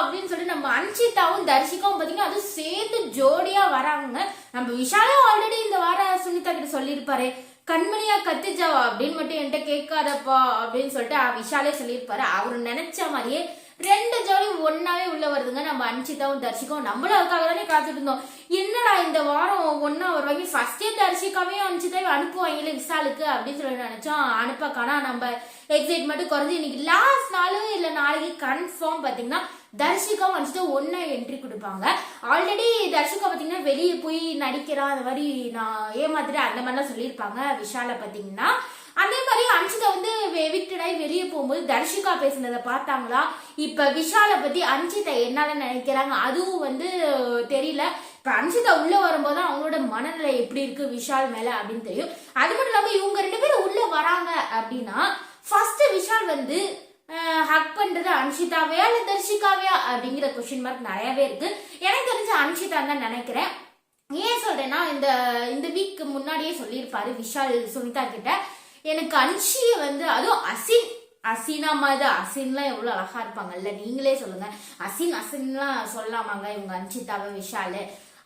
அப்படின்னு சொல்லிட்டு நம்ம அன்சிதாவும் தர்ஷிகாவும் பார்த்தீங்கன்னா அது சேர்ந்து ஜோடியா வராங்க நம்ம விஷாலும் ஆல்ரெடி இந்த வாரம் சுனிதா கிட்ட சொல்லியிருப்பாரு. கண்மணியா கத்துஜாவா அப்படின்னு மட்டும் என்கிட்ட கேட்காதப்பா அப்படின்னு சொல்லிட்டு விஷாலே சொல்லியிருப்பாரு. அவரு நினைச்ச மாதிரியே ரெண்டு ஜோடி ஒன்னாவே உள்ள வருதுங்க. நம்ம அன்சிதாவும் தர்ஷிகாவும். நம்மளும் அதுக்காக தானே காத்துட்டு இருந்தோம். என்னடா இந்த வாரம் ஒன்னா வருவாங்க? ஃபர்ஸ்டே தர்ஷிகாவையும் அனுப்பிச்சுதான் அனுப்புவாங்களே விசாலுக்கு அப்படின்னு சொல்லி நினைச்சோம். அனுப்ப காணா நம்ம எக்ஸைட்மெண்ட் குறைஞ்சு இன்னைக்கு லாஸ்ட் நாளைக்கு கன்ஃபார்ம் பார்த்தீங்கன்னா தர்ஷிகா வந்துட்டு ஒன்று என்ட்ரி கொடுப்பாங்க. ஆல்ரெடி தர்ஷிகா பார்த்தீங்கன்னா வெளியே போய் நடிக்கிறான் அந்த மாதிரி நான் ஏமாத்திட்டு அந்த மாதிரிலாம் சொல்லியிருப்பாங்க விஷால பார்த்தீங்கன்னா அதே மாதிரி அன்சிதா வந்து விக்டடாய் வெளியே போகும்போது தர்ஷிகா பேசுனதை பார்த்தாங்களா? இப்ப விஷால பத்தி அன்சிதா என்னால நினைக்கிறாங்க அதுவும் வந்து தெரியல. இப்ப அன்சிதா உள்ள வரும்போது அவங்களோட மனநிலை எப்படி இருக்கு விஷால் மேல அப்படின்னு தெரியும். அது மட்டும் இல்லாம இவங்க ரெண்டு பேரும் உள்ள வராங்க அப்படின்னா ஃபர்ஸ்ட் விஷால் வந்து ஹக் பண்றது அன்ஷிதாவையா இல்ல தர்ஷிகாவையா அப்படிங்கிற கொஸ்டின் மார்க் நிறையவே இருக்கு. எனக்கு தெரிஞ்ச அன்ஷிதா தான் நினைக்கிறேன். ஏன் சொல்றேன்னா இந்த இந்த வீக் முன்னாடியே சொல்லியிருப்பாரு விஷால் சுனிதா கிட்ட. எனக்கு அன்ஷி வந்து அதுவும் அசின் அசினா மாதிரி அசின்லாம் எவ்வளோ அழகா இருப்பாங்கல்ல நீங்களே சொல்லுங்க. அசின் அசின்லாம் சொல்லாமாங்க இவங்க அன்ஷிதாவை விஷாலு.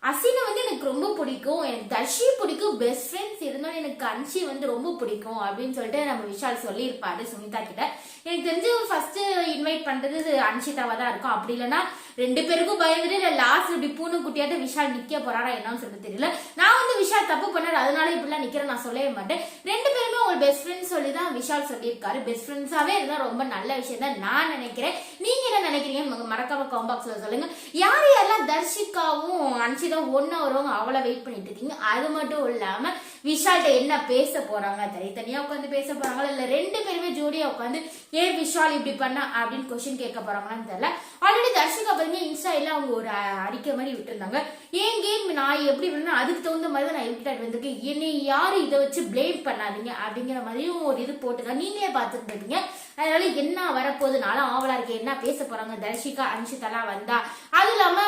அசினை வந்து எனக்கு ரொம்ப பிடிக்கும். எனக்கு தர்ஷி பிடிக்கும். பெஸ்ட் ஃப்ரெண்ட்ஸ் இருந்தாலும் எனக்கு அன்ஷி வந்து ரொம்ப பிடிக்கும் அப்படின்னு சொல்லிட்டு நம்ம விஷால் சொல்லியிருப்பாரு சுனிதா கிட்ட. எனக்கு தெரிஞ்சு ஃபர்ஸ்ட் இன்வைட் பண்றது அன்ஷிதாவா தான் இருக்கும். அப்படி இல்லைன்னா ரெண்டு பேருக்கும் பயந்துட்டு இல்லை லாஸ்ட் இப்படி பூனை குட்டியாட்டு விஷால் நிக்க போறாரா என்னன்னு சொல்லிட்டு தெரியல. நான் வந்து விஷால் தப்பு பண்ணாரு. அதனால இப்படிலாம் நிக்கிறேன் நான் சொல்லவே மாட்டேன். ரெண்டு பேருமே ஒரு பெஸ்ட் ஃப்ரெண்ட்ஸ் சொல்லி தான் விஷால் சொல்லியிருக்காரு. பெஸ்ட் ஃப்ரெண்ட்ஸாவே இருந்தா ரொம்ப நல்ல விஷயம் தான் நான் நினைக்கிறேன். நீங்க என்ன நினைக்கிறீங்க ம- மறக்காம காம்பாக்ஸ்ல சொல்லுங்க. யார் யாரெல்லாம் தர்ஷிகாவும் அன்சிதா ஒன்னா வருவாங்க அவ்வளோ வெயிட் பண்ணிட்டு இருக்கீங்க? அது மட்டும் இல்லாம விஷால்கிட்ட என்ன பேச போறாங்க? தனித்தனியா உட்காந்து பேச போறாங்களா? இல்ல ரெண்டு பேருமே ஜோடியா உட்காந்து ஏன் விஷால் இப்படி பண்ண? அப்படின்னு கொஸ்டின் கேட்க போறாங்களான்னு தெரியல. ஆல்ரெடி தர்ஷிகா பார்த்தீங்கன்னா இன்ஸ்டா எல்லாம் அவங்க ஒரு அறிக்கை மாதிரி விட்டுருந்தாங்க. ஏன் கேம் நான் எப்படி வேணும்னா அதுக்கு தகுந்த மாதிரி தான் நான் எவிக்டாட் வந்திருக்கேன். என்னை யாரும் இதை வச்சு ப்ளேம் பண்ணாதீங்க அப்படிங்கிற மாதிரியும் ஒரு இது போட்டுங்க நீங்களே பார்த்துருப்பீங்க அதனால என்ன வரப்போகுதுனாலும் ஆவலா இருக்கு என்ன பேச போறாங்க தர்ஷிகா அன்ஷிதாலாம் வந்தா. அது இல்லாம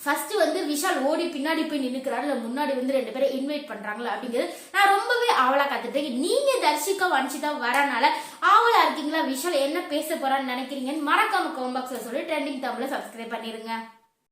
ஃபர்ஸ்ட் வந்து விஷால் ஓடி பின்னாடி போய் நின்னுக்கிறாரு. இல்ல முன்னாடி வந்து ரெண்டு பேரும் இன்வைட் பண்றாங்களா அப்படிங்கிறது நான் ரொம்பவே ஆவலாக கத்துட்டேன் நீங்க தர்ஷிகா வன்ஷிதா வரனால ஆவலா இருக்கீங்களா? விஷால் என்ன பேச போறான்னு நினைக்கிறீங்கன்னு மறக்காம கமெண்ட் பாக்ஸ்ல சொல்லி ட்ரெண்டிங் தமிழ்ல சப்ஸ்கிரைப் பண்ணிருங்க.